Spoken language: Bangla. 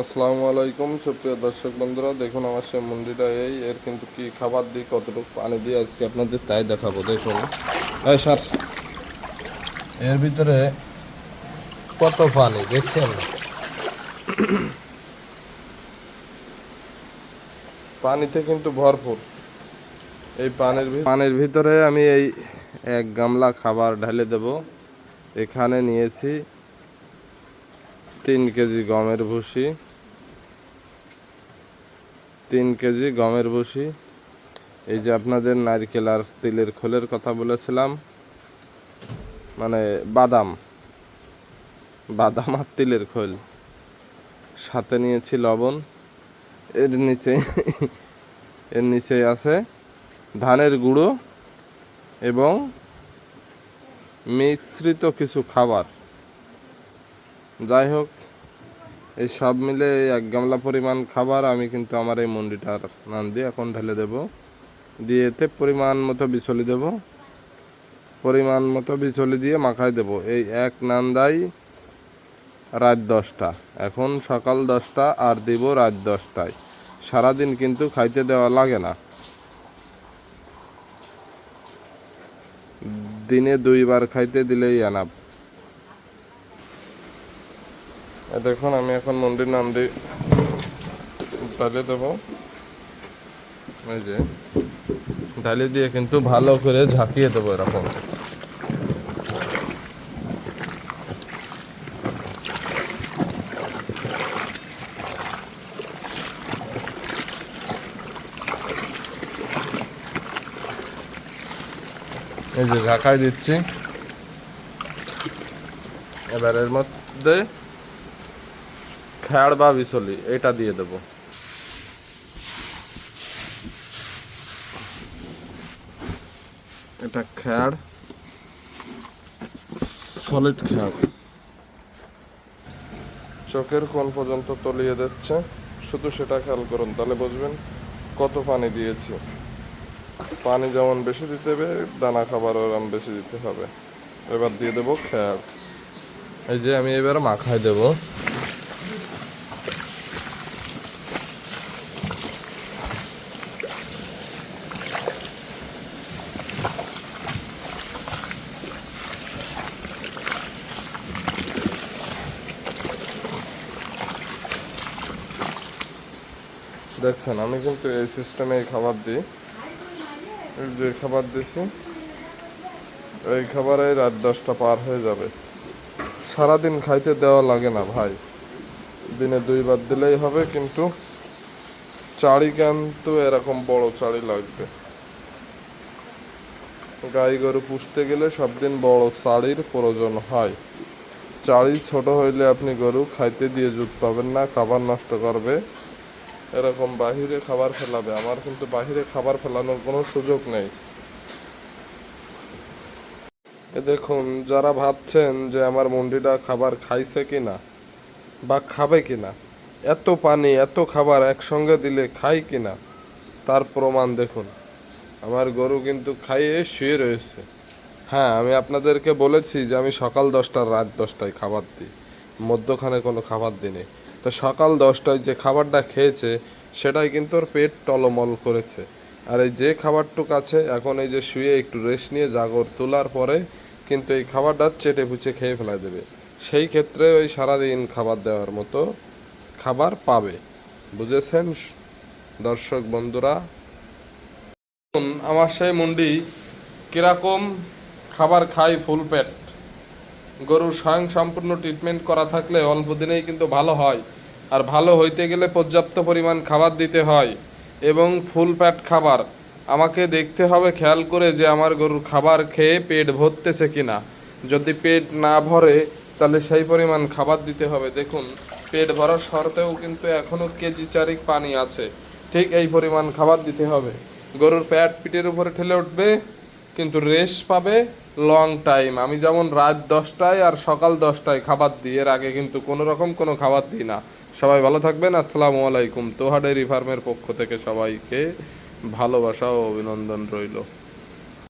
আসসালামু আলাইকুম, সুপ্রিয় দর্শক বন্ধুরা, দেখুন আমার সে মুন্ডিটা এই, এর কিন্তু কি খাবার দিই, কতটুকু পানি দিয়ে আজকে আপনাদের তাই দেখাবো, দেখুন। এই এর ভিতরে কত পানি, দেখছেন? পানিতে কিন্তু ভরপুর। এই পানির পানির ভিতরে আমি এই এক গামলা খাবার ঢেলে দেব। এখানে নিয়েছি তিন কেজি গমের ভুসি, তিন কেজি গমের ভুসি। এই যে আপনাদের নারকেল আর তিলের খোলের কথা বলেছিলাম মানে বাদাম বাদাম আর তিলের খোল। সাথে নিয়েছি লবণ, এর নিচে এর নিচে আছে ধানের গুঁড়ো এবং মিশ্রিত কিছু খাবার। যাই হোক, এই সব মিলে এক গামলা পরিমাণ খাবার আমি কিন্তু আমার এই মন্ডিটার নাম দিয়ে এখন ঢেলে দেব। দিয়ে এতে পরিমাণ মতো বিচলি দেব। পরিমাণ মতো বিচলি দিয়ে মাখায় দেব। এই এক নান নান্দাই রাত দশটা। এখন সকাল দশটা আর দিব রাত দশটায়। সারাদিন কিন্তু খাইতে দেওয়া লাগে না। দিনে দুইবার খাইতে দিলেই আনাব এ দেখুন, আমি এখন মন্দির নাম দিয়ে ডালে দেবো। এই যে ডালি দিয়ে কিন্তু ভালো করে ঝাঁকিয়ে দেবো এরকম। এই যে ঝাঁকাই দিচ্ছি। এবার এর মধ্যে খ্যাড় বা বিচলি এটা দিয়ে দেব। এটা খ্যাড় সলিড খ্যাড় চোখের কোন পর্যন্ত তলিয়ে দিচ্ছে। শুধু সেটা খেয়াল করুন, তাহলে বুঝবেন কত পানি দিয়েছি। পানি যেমন বেশি দিতে হবে, দানা খাবার ওরম বেশি দিতে হবে। এবার দিয়ে দেবো খ্যাড় এই যে আমি এবার মাখায় দেবো। দেখছেন, আমি কিন্তু এই সিস্টেমে খাবার দিই। যে খাবার দিছি, এই খাবারে রাত দশটা পার হয়ে যাবে। সারাদিন খাইতে দেওয়া লাগে না ভাই। দিনে দুইবার দিলেই হবে, কিন্তু চাড়ি কিন্তু এরকম বড় চাড়ি লাগবে। গাই গরু পুষতে গেলে সব দিন বড় চাড়ির প্রয়োজন হয়। চাড়ি ছোট হইলে আপনি গরু খাইতে দিয়ে জুত পাবেন না, খাবার নষ্ট করবে। এরকম বাহিরে খাবার ফেলাবে, আমার কিন্তু বাহিরে খাবার ফেলানোর কোনো সুযোগ নেই। এ দেখুন, যারা ভাবছেন যে আমার মন্ডিটা খাবার খাইছে কিনা বা খাবে কিনা, এত পানি, এত খাবার একসঙ্গে দিলে খাই কিনা, তার প্রমাণ দেখুন। আমার গরু কিন্তু খাইয়ে শুয়ে রয়েছে। হ্যাঁ আমি আপনাদেরকে বলেছি যে আমি সকাল দশটার রাত দশটায় খাবার দিই, মধ্যখানে কোনো খাবার দিই তো সকাল দশটায় যে খাবারটা খেয়েছে, সেটাই কিন্তু ওর পেট টলমল করেছে। আর এই যে খাবারটুক আছে, এখন এই যে শুয়ে একটু রেস্ট নিয়ে জাগর তোলার পরে কিন্তু এই খাবারটা চেটে পুচে খেয়ে ফেলা দেবে। সেই ক্ষেত্রে ওই সারাদিন খাবার দেওয়ার মতো খাবার পাবে। বুঝেছেন দর্শক বন্ধুরা? আমার সেই মুন্ডি কীরকম খাবার খায় ফুল পেট। গরুর স্বয়ং সম্পূর্ণ ট্রিটমেন্ট করা থাকলে অল্প দিনেই কিন্তু ভালো হয়। আর ভালো হইতে গেলে পর্যাপ্ত পরিমাণ খাবার দিতে হয় এবং ফুল প্যাট খাবার। আমাকে দেখতে হবে খেয়াল করে যে আমার গরুর খাবার খেয়ে পেট ভরতেছে কিনা। যদি পেট না ভরে, তাহলে সেই পরিমাণ খাবার দিতে হবে। দেখুন, পেট ভরার শর্তেও কিন্তু এখনও কেজি চারিক পানি আছে। ঠিক এই পরিমাণ খাবার দিতে হবে। গরুর প্যাট পিঠের উপরে ঠেলে উঠবে, কিন্তু রেস্ট পাবে লং টাইম আমি যেমন রাত দশটায় আর সকাল দশটায় খাবার দিই, এর আগে কিন্তু কোনো রকম কোনো খাবার দিই না। সবাই ভালো থাকবেন, আসসালামু আলাইকুম। তোহা ডেয়ারি ফার্মের পক্ষ থেকে সবাইকে ভালোবাসা ও অভিনন্দন রইল।